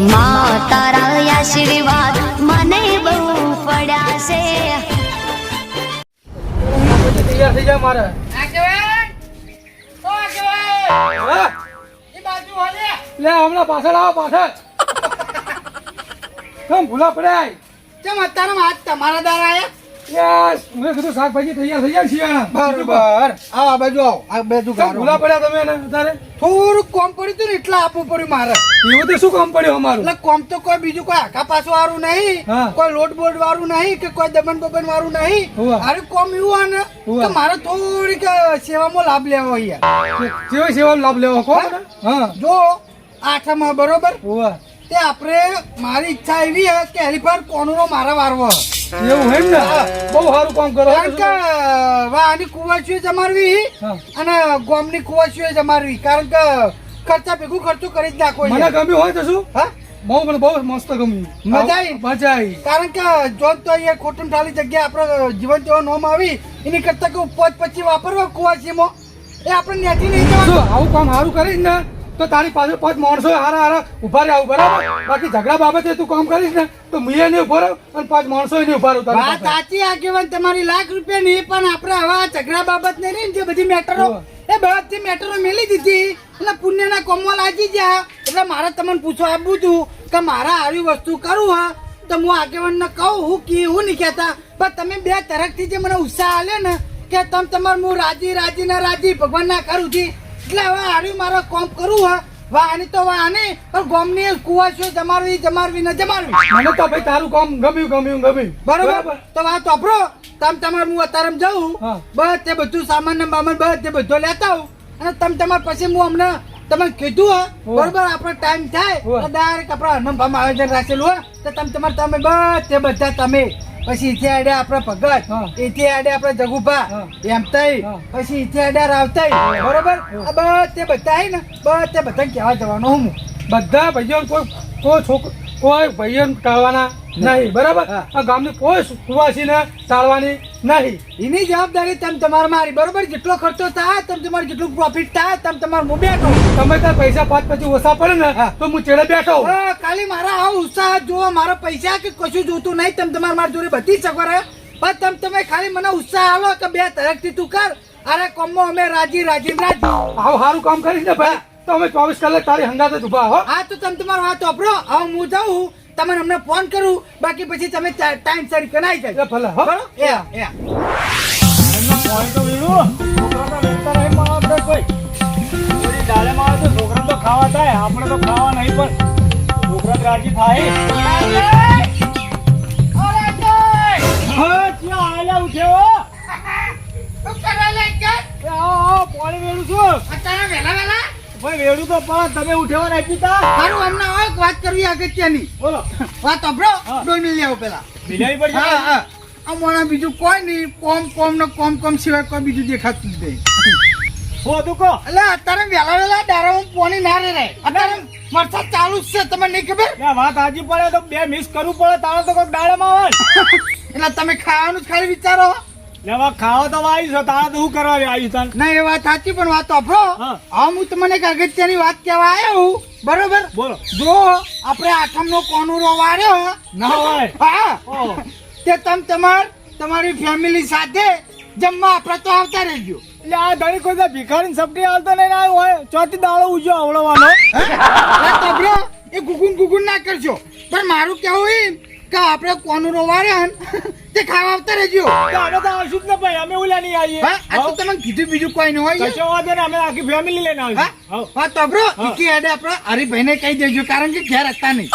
માં તારા આશીર્વાદ મને બહુ પડ્યા છે તૈયાર થઈ મારે લે હમણાં પાછળ આવો પાછળ. કેમ ભૂલા પડ્યા? કેમ અત્યારે આજ તમારા દ્વારા આયા યસ. મેં કીધું શાકભાજી તૈયાર થઈ જાય શિયાળા બરોબર આ બાજુ આવો. આ બાજુ ભૂલા પડ્યા તમે ને થોડુંક કોમ પડ્યું હતું ને એટલે આપવું પડ્યું મારે. એવું તો શું કોમ પડ્યું અમારું? એટલે કોમ તો કોઈ બીજું કોઈ આખા પાછું વાળું નહીં કોઈ લોટ બોટ વાળું નહીં કે કોઈ દબન બબન વાળું નહીં. અરે કોમ એવું ને કે મારે થોડીક સેવામાં લાભ લેવો અહીંયા. કેવો સેવાનો લાભ લેવો મને હા? જો આઠમાં બરોબર? તે આપણે મારી ઈચ્છા એવી હે કે હેલીફાર કોનો મારા વારવો એવું હોય ને? બહુ સારું કામ કરો. વાની કુવાસીઓ જમાડવી અને ગોમની કુવાસીઓ જમાડવી કારણ કે ખર્ચા ભેગું ખર્ચું કરી જ નાખો મને ગમ્યું હોય તો શું? હા? બહુ મને બહુ મસ્ત ગમ્યું. મજા આવી? મજા આવી કારણ કે જો તો અહીંયા ખોટમ ઠાલી જગ્યા આપણે જીવન જેવો નોમ આવી એની કરતા કે પોચ પછી વાપરવા કુવાસીમાં. એ આપણે નેથી નહીં જવાનું. આવું કામ સારું કરી ને? તો તારી પાસે પાંચ માણસો હારા હારા ઊભા રહ્યા બરાબર બાકી ઝઘડા બાબતે તું કામ કરીશ ને તો મુએ નહીં ઊભો રહ્યો અને પાંચ માણસો નહીં ઊભા રહ્યો તારી વાત સાચી આગેવાન તમારી લાખ રૂપિયા નહીં પણ આપણે આવા ઝઘડા બાબત ને જે બધી મેટરો. એ બધી મેટરો મેલી દીધી એટલે પુણ્યના કોમમાં લાગી ગયા. એટલે મારે તમને પૂછવા આપવું હતું કે મારે આવી વસ્તુ કરું હા? તો હું આગેવાનને કહું હું કી હું નહીં કહેતા. પણ તમે બે તરફથી જે મને ઉત્સાહ આલ્યો ને કે તમે તમારું હું રાજી રાજી ના રાજી ભગવાન ના કરું છું એટલે હવે હાર્યું મારે કોમ કરવું હા. વા આની તો વા આની પણ ગોમની કુવાસીઓ જમાડવી જમાડવી ને જમાડવી. મને તો ભાઈ તારું કામ ગમ્યું ગમ્યું ગમ્યું. બરોબર? તો વાત વાપરો. તમ તમારે હું અત્યારે જઉં બસ તે બધું સામાન ને બામાન બસ તે બધો લેતા આવું. અને તમ તમારે પછી હું અમને તમે કીધું હા? બરોબર આપણો ટાઈમ થાય. ડાયરેક્ટ આપણા હનુમાનમાં આયોજન રાખેલું હોય તો તમે તમારે તમે બધે બધા તમે. પછી ઇથે આડે આપણે ભગત. ઇથે આડે આપણે જગુભા એમ થઈ. પછી ઇથે આડે રાવતાઈ બરોબર? આ બધા આય ને બધે બધાને બધા કહેવા જવાનો હું. બધા ભાઈઓ કોઈ કોઈ છોકરો કોઈ ભાઈઓ ટાળવાના નહીં બરાબર. આ ગામની કોઈ કુવાસીને ટાળવાની નહીં. એની જવાબદારી તમે તમારે મારી બરોબર? જેટલો ખર્ચો થાય તમે તમારે જેટલું પ્રોફિટ થાય તમે તમારે હું બેઠો. તમે તાર પૈસા પાંચ પછી ઓછા પડે ને તો હું ચેડે બેઠો. ખાલી મારા આ ઉત્સાહ જોવો મારા પૈસા કે કશું જોતું નહીં તમે તમારે મારી જોડે બધી સગવડ પણ તમે તમે ખાલી મને ઉત્સાહ આવો કે બે તરફથી તું કર. અરે કોમો અમે રાજી રાજી રાજી. આવું સારું કામ કરીશ ને ભાઈ. તો અમે ચોવીસ કલાક તારી હંગાતે જ ઊભા હો. હા તો તમે તમારો વાત વાપરો. હવે હું જાઉં તમને અમને ફોન કરું બાકી પછી તમે ટાઈમ સર કનાઈ જાય. ભલે હો? એ એ. ખાવા થાય આપણે તો ખાવા નહીં પણ છોકરા રાજી થાય. આયલા ઉઠ્યો એ આવો આવો પાણી વેડું છું. અત્યારે વહેલા વહેલા ભાઈ વેડું તો પણ તમે ઉઠેવા નહીં પીતા મારું અમને હવે એક વાત કરવી અગત્યની. બોલો. વાત હા. ડોલ મિલ આવો પેલા. મિલાવી પર હા હા. અમારા બીજું કોઈ નહીં કોમ કોમ ને કોમ કોમ સિવાય કોઈ બીજું દેખાતું જ નહીં. હો તું એટલે અત્યારે વેલા વહેલા હું પોણી ના રે અત્યારે વરસાદ ચાલુ જ છે તમને નહીં ખબર? વાત હાજી પડે તો બે મિસ કરવું પડે તારે તો કોઈ ડાળામાં આવે એટલે તમે ખાવાનું જ ખાલી વિચારો. લેવા ખાવા તો આવી છો તારે તો કરવા આવી તને? ના એ વાત સાચી પણ વાત વાપરો હા. હા હું તમને એક અગત્યની વાત કહેવા આવ્યો હું. બરોબર? બોલો. જો આપણે આઠમનો કોનુરો વાર્યો. ના હોય. હા. તે તમે તમાર તમારી ફેમિલી સાથે જમવા આપણે તો આવતા રહેજો. એટલે આ ધણી કોઈ ભિખારી સપટી હાલતો નહીં આવ્યો હોય ચોથી દાળો ઉજો આવડવાનો. એ ગુગુન ગુગુન ના કરશો પણ મારું કેવું એમ કે આપણે કોનું ને તે ખાવા આવતા રહેજો. તો અમે તો આવશું જ ને ભાઈ અમે ઓલા નહીં આવીએ. હા આ તો તમે કીધું બીજું કોઈ ન હોય. કશો વાંધો ને અમે આખી ફેમિલી લઈને હા? આવીશું હા તબરો હા. ઈકી હેડે આપણે હરીભાઈને કહી દેજો કારણ કે ઘેર હતા નહીં.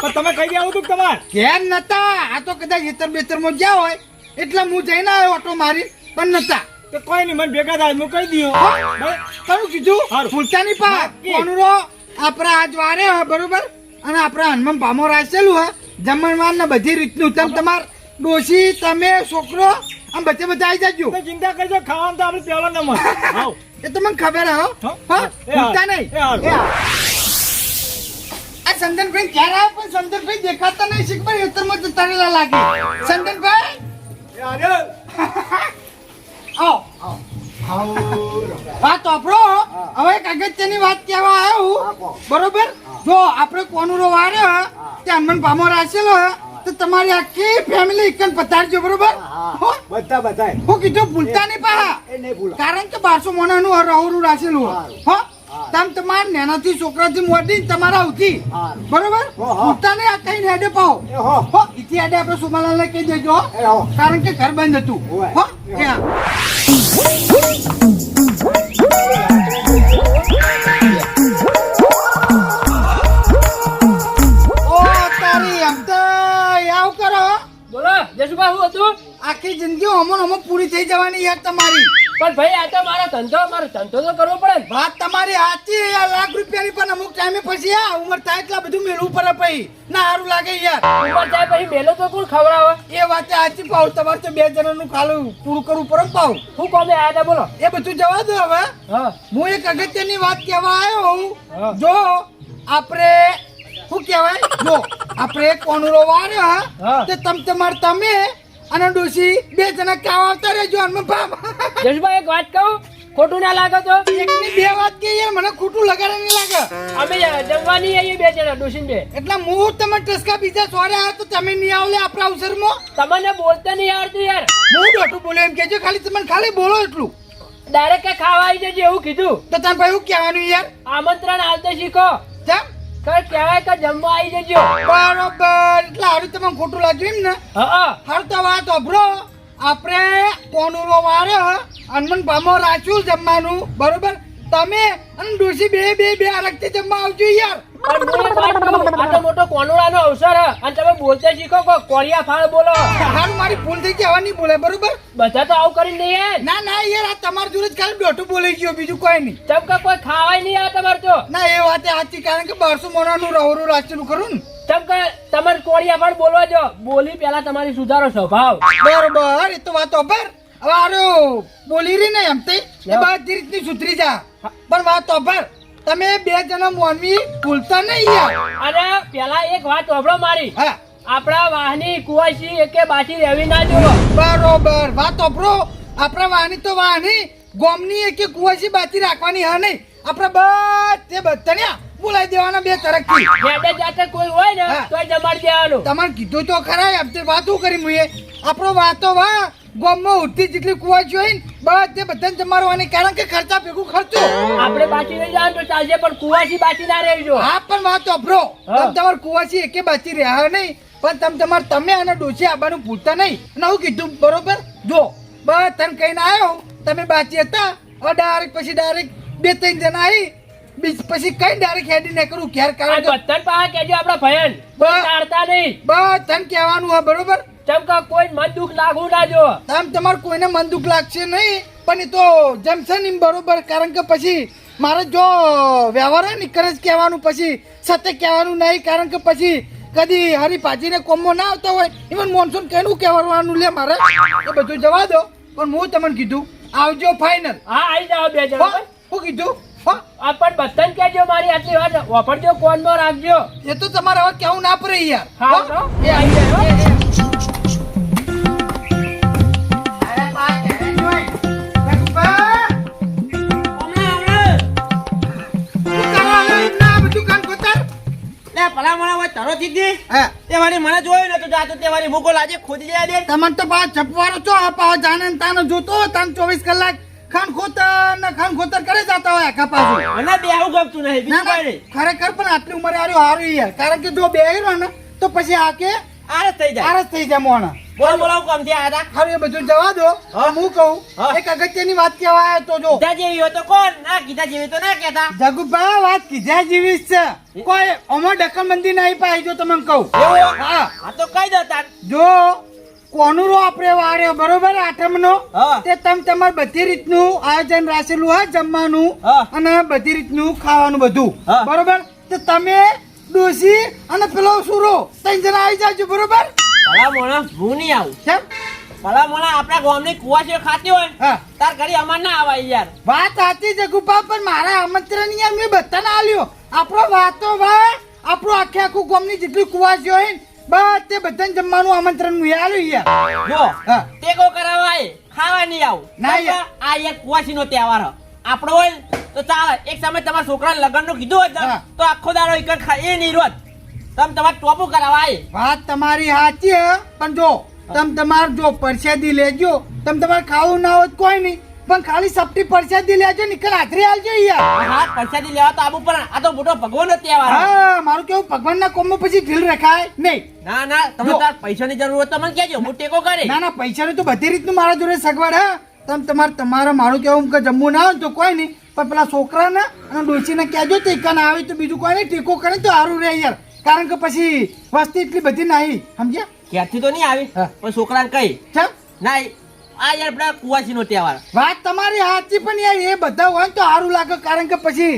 પણ તમે કહી દેવું તું તમાર? ઘેર નતા આ તો કદાચ હેતર બેતરમાં ગયા હોય. એટલે હું જઈને આવ્યો ઓટો મારી પણ નતા. તો કોઈ નહીં મને ભેગા થાય હું કહી દઉં. તમે કયું કીધું. ફૂલતાની પા કોનું કોનુરો આપણા આજ વારે હે, બરોબર? અને આપણા હનુમાન ભામો રાખેલું હે. જમણવાર ને બધી રીતનું. તમ તમાર ડોશી તમે છોકરો આમ બચે બધા આવી જજો. ચિંતા કરજો ખાવાનું તો આપણે પહેલો નંબર આવ એ તો મને ખબર હે. ભૂલતા નહીં. આ સંદનભાઈ ક્યારે આવે પણ સંદનભાઈ દેખાતા નહીં. શીખ ભાઈ હેતરમાં જતા રહેલા લાગે. સંદનભાઈ? આવો આવો. વાત વાપરો હવે એક અગત્યની વાત કહેવા આવ્યો બરોબર? જો આપણે કોનુરો વાર્યો તે હનુમાન પામો રાખેલો તો તમારી આખી ફેમિલી એકન પતાડજો બરોબર? હો? બધા બધા હું કીધું ભૂલતા નહીં પાહા. એ નહીં ભૂલા. કારણ કે બારસો મોનાનું રહુરું રાખેલું હા? હો. તમ તમાર નેનાથી છોકરાથી મોટી તમારા હારું. બરોબર. ભૂલતા નહીં આ કઈ હેડે પાઓ હો. ઈથી હેડે આપણે સુમાલાલને કહી દેજો. કારણ કે ઘર બંધ હતું. હો. ત્યાં પણ ભાઈ આ તો મારો ધંધો મારો ધંધો તો કરવો પડે વાત તમારી સાચી આ લાખ રૂપિયાની પણ અમુક ટાઈમે પછી આ ઉંમર થાય એટલા બધું મેળવું પડે પછી. ના સારું લાગે યાર. ઉંમર થાય પછી મેલો તો કોણ ખવડાવે? એ વાત સાચી પાવ તમારે તો બે જણાનું ખાલું પૂરું કરવું પડે પાવ. શું કોમે આયા હતા બોલો. એ બધું જવા દો હવે. હું. એક અગત્યની વાત કહેવા આવ્યો હું. જો આપણે શું કહેવાય? જો આપણે કોણ રોવા આવ્યો હા. તે તમ તમાર તમે અને ડોસી બે જણા કાવા આવતા રહેજો અને બાપ. જશભાઈ એક વાત કહું? ખોટું ના લાગે તો? એકની બે વાત કે યાર મને ખોટું લગાડે નહીં લાગે. અમે જમવાની આવીએ બે જણા ડોસી બે. એટલે હું તમે ટસકા બીજા સોરે આવ્યો તો તમે નહીં આવલે આપણા અવસરમાં? તમને બોલતા નહીં આવડતું યાર. હું ડોટું બોલે એમ કેજો ખાલી તમે ખાલી બોલો એટલું. ડાયરેક્ટ ખાવા આવી જજે એવું કીધું. તો તમે ભાઈ હું કહેવાનું યાર? આમંત્રણ હાલતો શીખો. કેમ કઈ કહેવાય કે જમવા આવી જજો. બરોબર. એટલે હારું તમને ખોટું લાગ્યું ને હા. હા તો વાત અભરો આપણે કોનુરો વાર્યો હનુમાન ભામો રાખ્યું જમવાનું. બરોબર? તમે અને ડોસી બે બે બે અલગથી જમવા આવજો યાર. મોટો કોનુરાનો અવસર અને બોલતા શીખો કો કોળિયા ફાળ બોલો. હાલ મારી ભૂલ થઈ ગઈ હવે નહીં બોલે બરોબર? બધા તો આવું કરીને નહીં ના ના યાર આ તમાર જોડે ખાલી દોઢું બોલી ગયો બીજું કોઈ નહીં. ચમકા કોઈ ખાવાય નહીં આ તમાર તો. ના એ વાત સાચી કારણ કે બારસો મોનાનું રહુરું રાખેલું ખરું ને. ચમકા તમારે કોળિયા ફાળ બોલવા જો બોલી પેલા તમારી સુધારો સ્વભાવ. બરોબર એ તો વાત ઓભર હવે આરો બોલી રહી ને એમ તે. એ બધી રીતની સુધરી જા. પણ વાત ઓભર તમે બે જણા મોનવી ભૂલતા નહીં યાર. અને પેલા એક વાત સાંભળો મારી. હા. આપણા વાહની કુવાસી એકે બાસી રહેવી ના જોવો બરોબર. વાત ઓપરો આપણા વાહની તો વાહની ગોમની એકે કુવાસી બાકી રાખવાની હા નહીં? આપણે બધે બધાને બોલાવી દેવાના બે તરફથી. જેતે જાતે કોઈ હોય ને તો જમાડી દેવાનું. તમારે કીધું તો ખરા આપણે વાતો કરી મુએ આપણો વાતો વા ગોમમાં ઉઠતી જેટલી કુવાસી હોય ને બધે બધાને જમાડવાની કારણ કે ખર્ચા ભેગું ખર્ચો. આપણે બાકી નહીં જાય તો ચાલશે પણ કુવાસી બાકી ના રહેજો. હા પણ વાત અભરો તમારે તમે તમાર કુવાસી એકે બાચી રહ્યા નહીં? પણ તમે તમાર તમે અને ડોસી આવવાનું ભૂલતા નહીં. અને હું કીધું બરોબર? જો બસ તને કહીને આવ્યો તમે બાચી હતા. હવે ડાયરેક્ટ પછી ડાયરેક્ટ બે ત્રણ જણા આવી બીજ પછી કઈ ડાયરેક્ટ હેડી ને કરું ઘેર કારણ કે બધાને પાસે કેજો આપણા ભયન બસ ટાળતા નહીં. બસ તને કહેવાનું હોય બરોબર? ચમકા કોઈ મન દુઃખ લાગવું ના જો તમ તમારે કોઈને મન દુઃખ લાગશે નહીં પણ એ તો જમશે નહીં બરોબર. કારણ કે પછી મારે જો વ્યવહાર હોય ને જ કહેવાનું પછી સત્ય કહેવાનું નહીં કારણ કે પછી કદી હરી પાજીને કોમો ના આવતા હોય ઇવન મોનસૂન કેનું કહેવાનું લે મારે? એ બધું જવા દો. પણ હું તમને કીધું આવજો ફાઇનલ હા આવી જાઓ બે જણ. હું કીધું હા. પણ બતન કહેજો મારી આટલી વાત વાપરજો કોનમાં રાખજો. એ તો તમારે હવે કેવું ના પડે યાર. હા, એ આવી જાય, હા. તે વાળી મને જોયું ને તો જાતો તે વાળી મૂકો લાજે ખોદી જાય દે. તમને તો બા ચપવારો છો આ પાવ જાણે ને જોતો હોય તાને ચોવીસ કલાક ખાન ખોતર ને ખાન ખોતર કરે જતા હોય આખા પાછું. મને બેહું ગમતું નહીં બીજું ના, ખરેખર પણ આટલી ઉંમરે આર્યો હારું યાર. કારણ કે જો બે ને તો પછી આ કે આરસ થઈ જાય. આરસ થઈ જાય મોણા. બોલ બોલાવ કામથી આયા એ બધું જવા દો. હું. કહું. એક અગત્યની વાત કહેવાય તો જો. કીધા જેવી હોય તો કોણ? ના કીધા જેવી તો ના કહેતા. જગુભા વાત કીધા જેવી છે. કોઈ અમાર મંદિર નહીં પાઈ જો તમને કહું. હા. આ તો કહી દો તાર. જો કોનુરો આપણે વાર્યો બરોબર? આઠમનો? હા. તે તમ તમાર બધી રીતનું આયોજન રાખેલું હા જમવાનું હા. અને બધી રીતનું ખાવાનું બધું. બરોબર? તો તમે ડોસી અને પેલો સુરો ત્રણ જણા આવી જાજો બરોબર? ભલા મોણા હું નહીં આવું. કેમ? ભલા મોણા આપણા ગામની કુવાસીઓ ખાતી હોય તાર ઘડી અમાર ના આવાય યાર. વાત સાચી છે ગુપા પણ મારા આમંત્રણ યાર મેં બધાને આલ્યો. આપણો વાતો વા આપણો આખે આખું ગામની જેટલી કુવાસીઓ હોય ને તે બધાને જમવાનું આમંત્રણ હું આલ્યું યાર. જો તે કો કરાવાય ખાવા નહીં આવું. ના? આ એક કુવાસીનો તહેવાર હ. આપણો હોય ને તો ચાલે એક સમય તમારા છોકરા લગ્નનું કીધું હોય તો આખો દાડો એક જ એ નહીં રોત તમે તમારે ટોપું કરાવવા વાત તમારી સાચી હે પણ જો તમે તમારે જો પરસાદી લેજો તમે તમારે ખાવું ના હોય કોઈ નહીં પણ ખાલી સપટી પરસાદી લેજો નીકળ હાથરી આલજો યાર હા પરસાદી લેવા તો આબુ પણ આ તો મોટો ભગવાન નો તહેવાર હા. મારું કેવું ભગવાનના કોમમાં પછી ઢીલ રખાય? નહીં. ના ના તમે તાર પૈસા પૈસાની જરૂર હોય તો મને કહેજો હું ટેકો કરે. ના ના પૈસા ની તો બધી રીતનું મારા જોડે સગવડ હા. તમે તમારે તમારો મારું કેવું કે જમવું ના હોય ને તો કોઈ નહીં. પણ પેલા છોકરાને અને ડોસીને કહેજો તો એકા ના આવે તો બીજું કોઈ નહીં ટેકો કરે તો સારું રહે યાર. કારણ કે પછી વસ્તી એટલી બધી નહીં સમજ્યા? ક્યાંથી તો નહીં આવી. પણ છોકરાને કઈ ના આ યાર પેલા કુવાસી નો તહેવાર. વાત તમારી સાચી પણ યાર એ બધા હોય ને તો સારું લાગે કારણ કે પછી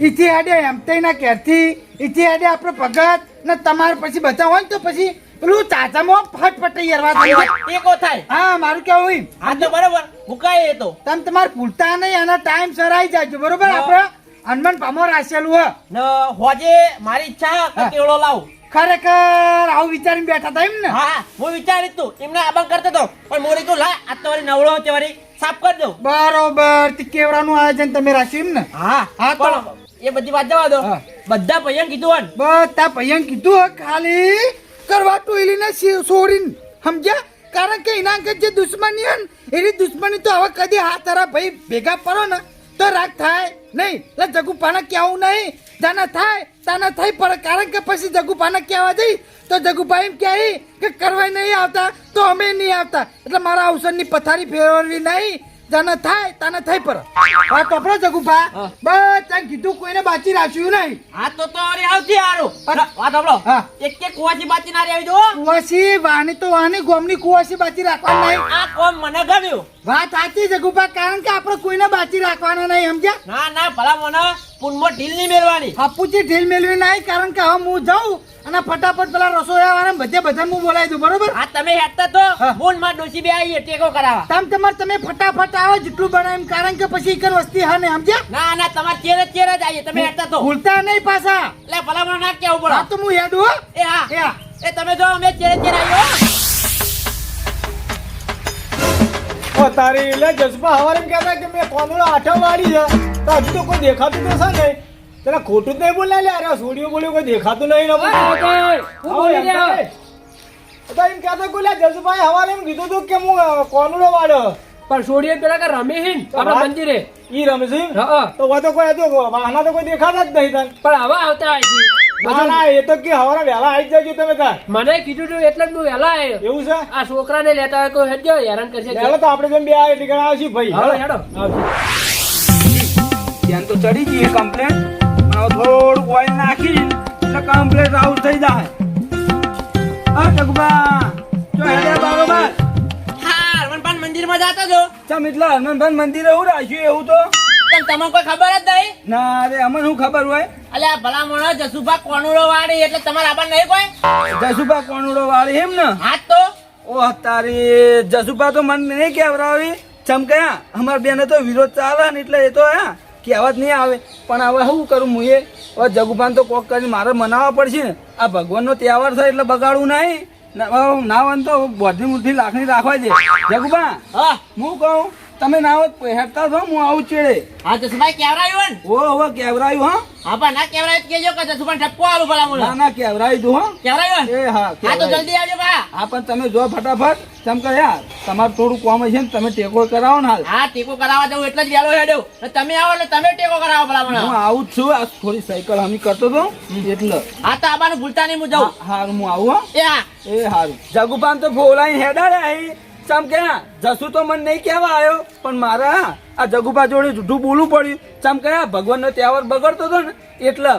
ઇથી હેડે એમ તઈના ક્યારથી ઇથી હેડે આપણે ભગત ને તમારે પછી બધા હોય ને તો પછી પેલું ચાચામાં ફટફટ યરવા સમજ્યા? ટેકો થાય હા મારું કેવું હોય? હા તો બરોબર. મુકાય એ તો. તમે તમારે ભૂલતા નહીં આના ટાઈમ સર આવી જાજો બરોબર? આપણે હનુમાન પામો રાખેલું હ. ન હોજે મારી ઈચ્છા કે કેળો લાવ. ખરેખર આવું વિચારીને બેઠા હતા એમ ને હા હું વિચારી તું. એમને આબંગ કરતો તો. પણ મોરી તું લા આ તો વળી નવળો છે વળી સાફ કરી દઉં. બરોબર તે કેવડાનું આયોજન તમે રાખ્યું એમ ને હા હા તો- એ બધી વાત જવા દો. બધા પૈયન કીધું બધા ભૈયા કીધું ખાલી કરવા ટોયલીને સી- છોડીને સમજ્યા કારણ કે એના આગળ જે દુશ્મની હે ને એની દુશ્મની તો હવે કદી હા તારા ભાઈ ભેગા પડો ને તો રાગ થાય નહીં એટલે જગુપાને કહેવું નહીં જાના થાય તાના થઈ પડે કારણ કે પછી જગુપાને કહેવા જઈ તો જગુભાઈ એમ કહે કે કરવા નહીં આવતા તો અમે નહીં આવતા એટલે મારા અવસરની પથારી ફેરવવી નહીં જાના થાય તને થઈ પર. આ કપડો જગુભા. બસ ત્યાં કીધું કોઈને બાચી રાખ્યું નહીં. હા તો તો અરે આવતી આરો. વાત હા. એક એક કુવાસી બાચી ના આવી જો કુવાસી વાની તો વાની ગોમની કુવાસી બાચી રાખવા નહીં. આ કોમ મને ગમ્યું. વાત સાચી છે ગુપા કારણ કે આપણે કોઈને બાચી રાખવાના નહીં સમજ્યા? ના ના ભલા મને પૂનમાં ઢીલ નહીં મેળવાની. હપુચી ઢીલ મેળવી નહીં કારણ કે હવે હું જાઉં અને ફટાફટ પેલા રસોયા વાળા બધે બધા હું બોલાવી દઉં બરોબર? આ તમે હેતા તો ફોન બોનમાં ડોસી બે આવીએ ટેકો કરાવવા. તમ તમાર તમે ફટાફટ આવો જેટલું બનાવીને કારણ કે પછી એક વસ્તી હા ને સમજ્યા? ના ના તમારે ચેર જ ચેર જ આવીએ તમે હેતા તો. ભૂલતા નહીં પાછા. એટલે ભલા મને ના કેવું હા પડે તો હું હેડું હો. એ હા. એ હા. એ તમે જો અમે ચેર ચેર આવ્યો ઓ તારી એટલે જસબા હવારે એમ કહેતા કે મેં કોનુડો આઠા વાળી છે. તો હજુ તો કોઈ દેખાતું તો છે નહીં. તને ખોટું જ નહીં બોલ્યા લે અરે સોડિયો બોલ્યો કોઈ દેખાતું નહીં ને બોલી? તો એમ કહેતા કોઈ લે જસભાઈ હવારે એમ કીધું હતું કે હું અ, વાળો. પણ સોડિયો પેલા કે રમે હિન આપણા મંદિરે. ઈ રમે છે તો તો કોઈ હતું વાહના તો કોઈ દેખાતા જ નહીં તને. પણ હવે આવતા ના ના એ તો કે હવારે વહેલા આવી જજો તમે તાર મને કીધું તું એટલે જ હું વહેલા આવ્યો એવું છે? આ છોકરાને લેતા હોય કોઈ હેડજો હેરાન કરશે વહેલા તો આપણે જેમ બે આવે એટલે ઘણા ભાઈ. હાલો હેડો. ધ્યાન તો ચડી ગઈ કમ્પ્લેટ હવે ઓઇલ નાખી એટલે કમ્પ્લેટ આઉટ થઈ જાય. હા ટકબા જો હેડે બારોબાર. હા હનુમાન મંદિરમાં જો ચમ એટલે હનુમાન મંદિરે એવું રાખ્યું એવું તો? તમને કોઈ ખબર જ નહીં? ના અરે અમને શું ખબર હોય? અલે ભલા મોણો જસુભા કોણુડો વાળી એટલે તમારા આબા નહીં કોઈ? જસુબા કોનુડો વાળી એમ ને? હા તો? ઓ તારી જસુભા તો મને નહીં કહેવરાવી ચમકયા અમાર બેને તો વિરોધ ચાલે ને એટલે એ તો હા કહેવત નહીં આવે. પણ હવે શું કરું હું એ હવે જગુભાન તો કોક કરી મારે મનાવવા પડશે ને. આ ભગવાનનો તહેવાર થાય એટલે બગાડવું નહીં. ના હવે ના હોય ને તો બોધી મૂર્તિ લાખની રાખવા દે. જગુભા હા. હું કહું તમે ના હોત હેઠતા છો હું આવું ચેડે હા જસુભાઈ કેવરાયું ને ઓ હવે કેવરાયું હા. હા પણ ના કેવરાય તો કેજો કે જસુભાઈ ઠપકો આલું ભલા મોલા ના ના કેવરાયું તું હા. કેવરાયું? એ હા હા તો જલ્દી આવજો બા. હા પણ તમે જો ફટાફટ ચમ કે યાર તમારું થોડું કોમ છે ને તમે ટેકો કરાવો ને હાલ. હા ટેકો કરાવવા જાવ એટલે જ વેલો હેડ્યો. તમે આવો એટલે તમે ટેકો કરાવો ભલા હું આવું જ છું આ થોડી સાયકલ હમી કરતો હતો એટલે. હા તો આબાનું ભૂલતા નહીં હું જાઉં. હા, હારું હું આવું હો. એ હા. એ હારું. જગુપાન તો ફોલાઈને હેડાડે અહીં ચમ કે જસુ તો મને નહીં કહેવા આવ્યો, પણ મારે આ જગુભા જોડે જૂઠું બોલવું પડ્યું. ચમ કે ભગવાનનો તહેવાર બગડતો હતો ને, એટલે.